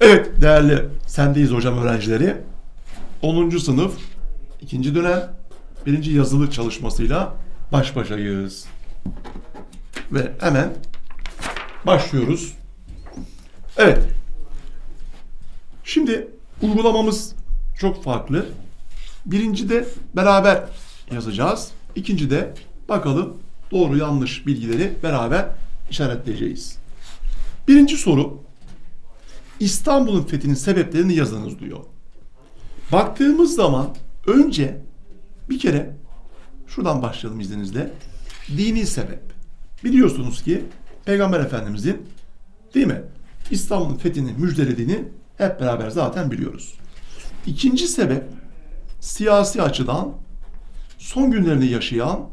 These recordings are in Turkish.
Evet değerli sendeyiz hocam öğrencileri. 10. sınıf 2. dönem 1. yazılı çalışmasıyla baş başayız. Ve hemen başlıyoruz. Evet. Şimdi uygulamamız çok farklı. Birinci de beraber yazacağız. İkinci de bakalım doğru yanlış bilgileri beraber işaretleyeceğiz. Birinci soru İstanbul'un fethinin sebeplerini yazınız diyor. Baktığımız zaman önce bir kere şuradan başlayalım izninizle. Dini sebep. Biliyorsunuz ki Peygamber Efendimizin değil mi? İstanbul'un fethini müjdelediğini hep beraber zaten biliyoruz. İkinci sebep siyasi açıdan son günlerini yaşayan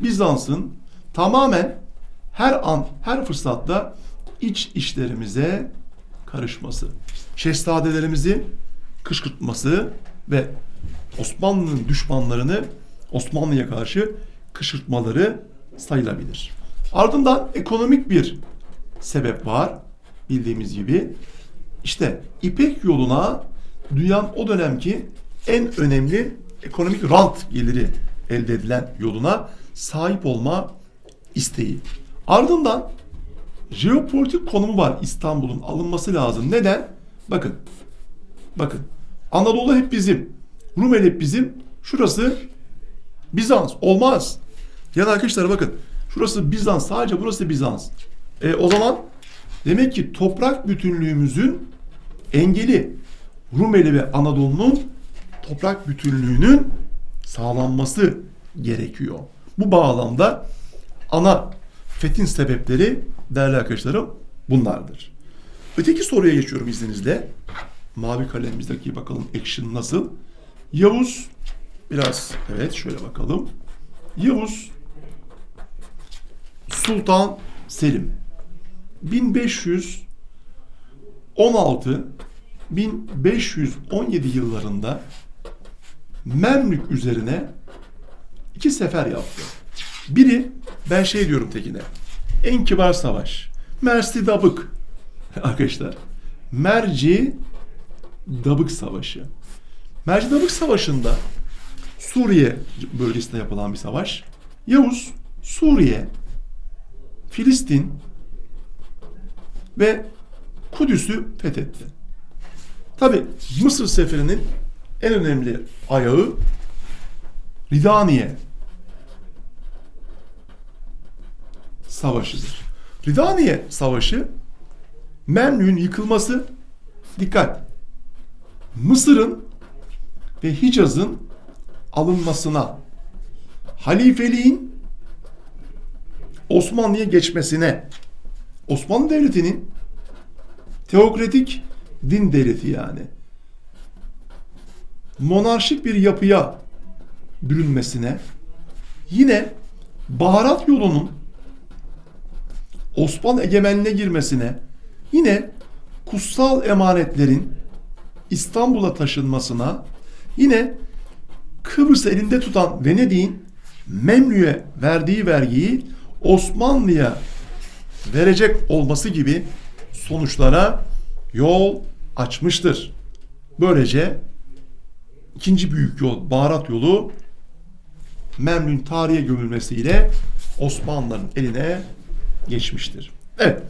Bizans'ın tamamen her an, her fırsatta iç işlerimize karışması, şehzadelerimizi kışkırtması ve Osmanlı'nın düşmanlarını Osmanlı'ya karşı kışkırtmaları sayılabilir. Ardından ekonomik bir sebep var bildiğimiz gibi. İşte İpek yoluna dünyanın o dönemki en önemli ekonomik rant geliri elde edilen yoluna sahip olma isteği. Ardından jeopolitik konumu var İstanbul'un alınması lazım. Neden? Bakın. Bakın. Anadolu hep bizim. Rumeli hep bizim. Şurası Bizans. Olmaz. Yani arkadaşlar bakın. Şurası Bizans. Sadece burası Bizans. E, o zaman demek ki toprak bütünlüğümüzün engeli Rumeli ve Anadolu'nun toprak bütünlüğünün sağlanması gerekiyor. Bu bağlamda ana fethin sebepleri değerli arkadaşlarım bunlardır. Öteki soruya geçiyorum izninizle. Mavi kalemimizdeki bakalım action nasıl? Yavuz biraz evet şöyle bakalım. Yavuz Sultan Selim 1516 1517 yıllarında Memlük üzerine iki sefer yaptı. Biri ben şey diyorum tekine. En kibar savaş. Mersi Dabık. Arkadaşlar. Merci Dabık Savaşı. Merci Dabık Savaşı'nda Suriye bölgesinde yapılan bir savaş. Yavuz Suriye, Filistin ve Kudüs'ü fethetti. Tabi Mısır seferinin en önemli ayağı Ridaniye Savaşı'dır. Ridaniye Savaşı Memlük'ün yıkılması dikkat Mısır'ın ve Hicaz'ın alınmasına halifeliğin Osmanlı'ya geçmesine Osmanlı Devleti'nin teokratik din devleti yani monarşik bir yapıya bürünmesine yine baharat yolunun Osmanlı egemenliğine girmesine yine kutsal emanetlerin İstanbul'a taşınmasına yine Kıbrıs'ı elinde tutan Venedik'in Memlük'e verdiği vergiyi Osmanlı'ya verecek olması gibi sonuçlara yol açmıştır. Böylece ikinci büyük yol, baharat yolu Memlük'ün tarihe gömülmesiyle Osmanlıların eline geçmiştir. Evet.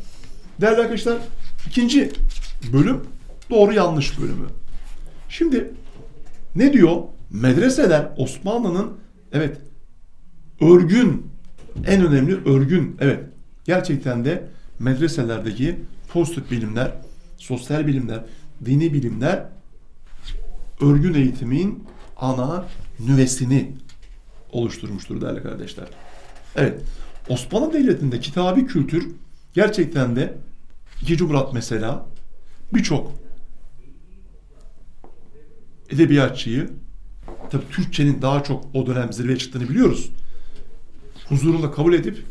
Değerli arkadaşlar ikinci bölüm doğru yanlış bölümü. Şimdi ne diyor? Medreseler Osmanlı'nın evet örgün en önemli örgün evet gerçekten de medreselerdeki pozitif bilimler, sosyal bilimler, dini bilimler örgün eğitimin ana nüvesini oluşturmuştur değerli kardeşler. Evet, Osmanlı Devleti'nde kitabi kültür gerçekten de 2. Murat mesela birçok edebiyatçıyı tabii Türkçenin daha çok o dönem zirveye çıktığını biliyoruz. Huzurunda kabul edip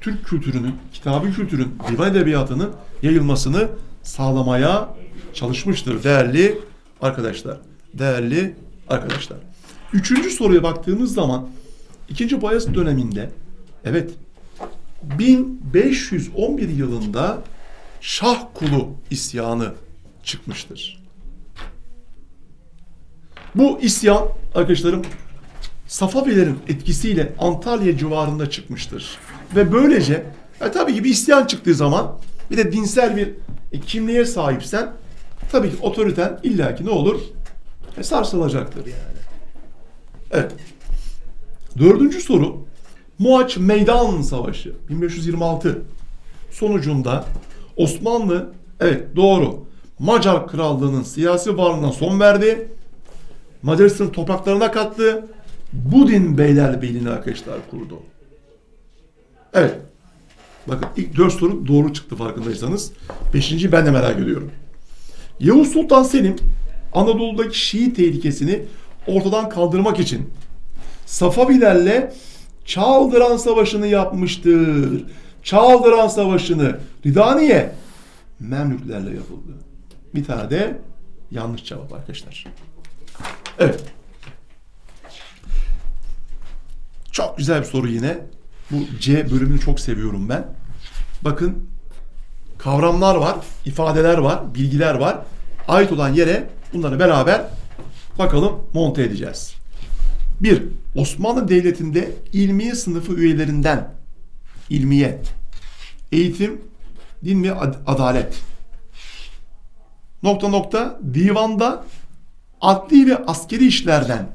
Türk kültürünün, kitabi kültürün, divan edebiyatının yayılmasını sağlamaya çalışmıştır değerli arkadaşlar. Değerli arkadaşlar. Üçüncü soruya baktığımız zaman ikinci Bayezid döneminde evet 1511 yılında Şah kulu isyanı çıkmıştır. Bu isyan arkadaşlarım Safavilerin etkisiyle Antalya civarında çıkmıştır. Ve böylece e, tabii ki bir isyan çıktığı zaman bir de dinsel bir e, kimliğe sahipsen tabii ki otoriten illaki ne olur? E, sarsılacaktır yani. Evet. Dördüncü soru. Muaç Meydan Savaşı 1526 sonucunda Osmanlı evet doğru Macar Krallığı'nın siyasi varlığına son verdi. Macaristan'ın topraklarına kattı. Budin Beylerbeyliğini arkadaşlar kurdu. Evet. Bakın ilk dört soru doğru çıktı farkındaysanız. Beşinciyi ben de merak ediyorum. Yavuz Sultan Selim Anadolu'daki Şii tehlikesini ortadan kaldırmak için Safavilerle Çaldıran Savaşı'nı yapmıştır. Çaldıran Savaşı'nı Ridaniye Memlüklerle yapıldı. Bir tane de yanlış cevap arkadaşlar. Evet. Çok güzel bir soru yine. Bu C bölümünü çok seviyorum ben. Bakın kavramlar var, ifadeler var, bilgiler var. Ait olan yere bunları beraber bakalım monte edeceğiz. Bir, Osmanlı Devleti'nde ilmiye sınıfı üyelerinden ilmiye, eğitim, din ve ad- adalet. Nokta nokta divanda adli ve askeri işlerden,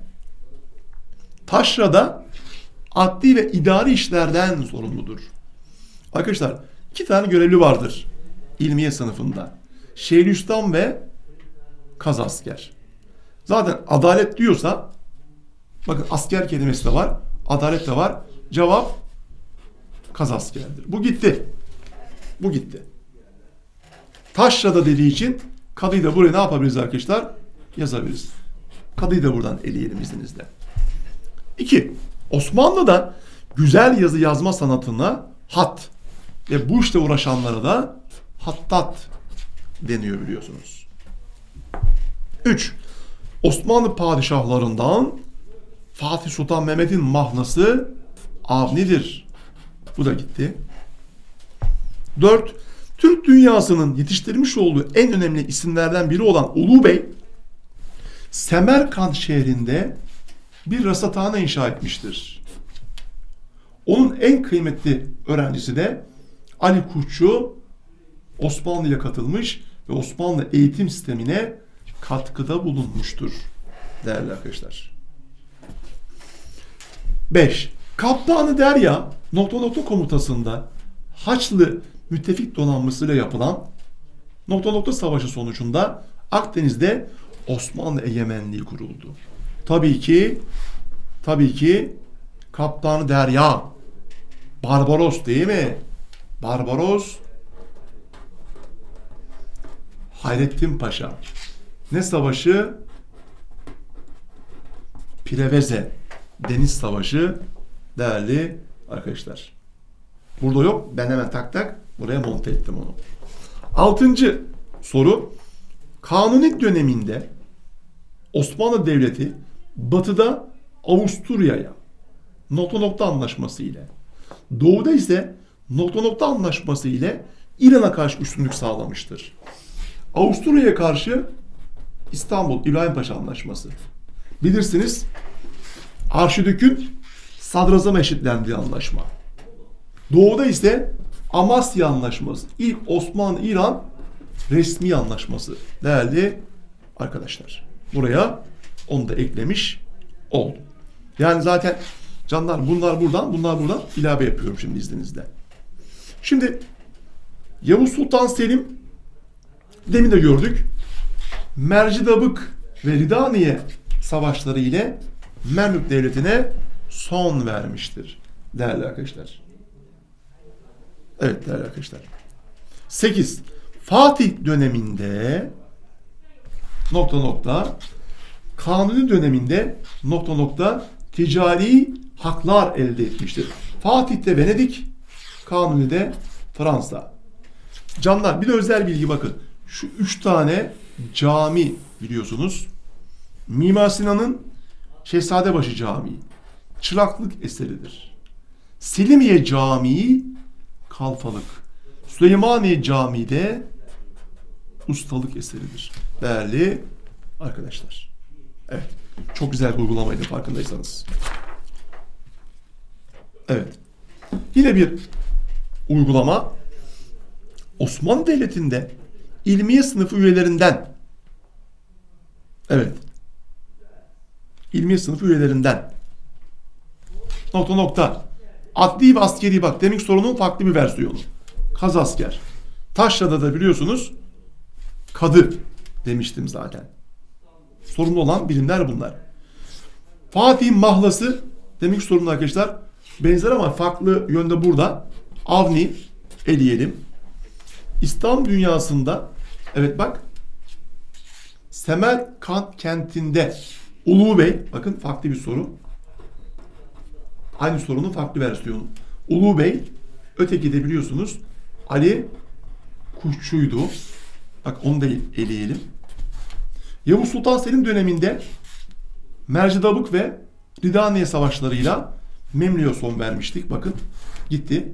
taşrada adli ve idari işlerden sorumludur. Arkadaşlar iki tane görevli vardır ilmiye sınıfında. Şeyhülislam ve kazasker. Zaten adalet diyorsa bakın asker kelimesi de var, adalet de var. Cevap kazaskerdir. Bu gitti. Bu gitti. Taşrada dediği için kadıyı da buraya ne yapabiliriz arkadaşlar? Yazabiliriz. Kadıyı da buradan eleyelim izninizle. İki, Osmanlı'da güzel yazı yazma sanatına hat ve bu işte uğraşanlara da hattat deniyor biliyorsunuz. 3. Osmanlı padişahlarından Fatih Sultan Mehmet'in mahnası Avni'dir. Bu da gitti. 4. Türk dünyasının yetiştirmiş olduğu en önemli isimlerden biri olan Ulu Bey Semerkant şehrinde bir rasathane inşa etmiştir. Onun en kıymetli öğrencisi de Ali Kuşçu Osmanlı'ya katılmış ve Osmanlı eğitim sistemine katkıda bulunmuştur değerli arkadaşlar. 5. Kaptanı Derya nokta nokta komutasında Haçlı müttefik donanmasıyla yapılan nokta nokta savaşı sonucunda Akdeniz'de Osmanlı egemenliği kuruldu. Tabii ki tabii ki Kaptanı Derya Barbaros değil mi? Barbaros Hayrettin Paşa. Ne savaşı? Preveze Deniz Savaşı değerli arkadaşlar. Burada yok. Ben hemen tak tak buraya monte ettim onu. Altıncı soru. Kanuni döneminde Osmanlı Devleti batıda Avusturya'ya nokta nokta anlaşması ile doğuda ise nokta nokta anlaşması ile İran'a karşı üstünlük sağlamıştır. Avusturya'ya karşı İstanbul İbrahim Paşa Anlaşması. Bilirsiniz Arşidük'ün sadrazam eşitlendiği anlaşma. Doğuda ise Amasya Anlaşması. İlk Osmanlı-İran resmi anlaşması. Değerli arkadaşlar. Buraya onu da eklemiş oldum. Yani zaten canlar bunlar buradan, bunlar buradan ilave yapıyorum şimdi izninizle. Şimdi Yavuz Sultan Selim demin de gördük. Mercidabık ve Ridaniye savaşları ile Memlük Devleti'ne son vermiştir. Değerli arkadaşlar. Evet değerli arkadaşlar. 8. Fatih döneminde nokta nokta Kanuni döneminde nokta nokta ticari haklar elde etmiştir. Fatih'te Venedik, Kanuni'de Fransa. Canlar bir de özel bilgi bakın. Şu üç tane cami biliyorsunuz. Mimar Sinan'ın Şehzadebaşı Camii. Çıraklık eseridir. Selimiye Camii Kalfalık. Süleymaniye Camii'de ustalık eseridir. Değerli arkadaşlar. Evet. Çok güzel bir uygulamaydı farkındaysanız. Evet. Yine bir uygulama Osmanlı Devleti'nde ilmiye sınıfı üyelerinden evet ilmiye sınıfı üyelerinden nokta nokta adli ve askeri bak demek sorunun farklı bir versiyonu. Kaz asker. Taşra'da da biliyorsunuz kadı demiştim zaten. Sorumlu olan bilimler bunlar. Fatih mahlası demek sorumlu arkadaşlar. Benzer ama farklı yönde burada. Avni eleyelim. İslam dünyasında evet bak Semerkant kentinde Ulu Bey bakın farklı bir soru. Aynı sorunun farklı versiyonu. Ulu Bey öteki de biliyorsunuz Ali Kuşçu'ydu. Bak onu da eleyelim. Yavuz Sultan Selim döneminde Mercidabık ve Ridaniye savaşlarıyla Memlü'ye son vermiştik. Bakın gitti.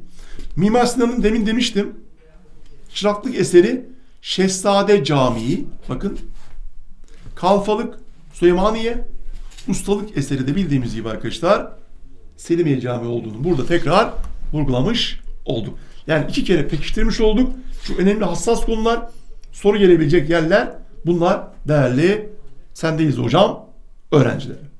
Mimar Sinan'ın demin demiştim. Çıraklık eseri Şehzade Camii. Bakın. Kalfalık Süleymaniye. Ustalık eseri de bildiğimiz gibi arkadaşlar Selimiye Camii olduğunu burada tekrar vurgulamış olduk. Yani iki kere pekiştirmiş olduk. Şu önemli hassas konular, soru gelebilecek yerler bunlar değerli sendeyiz hocam öğrencileri.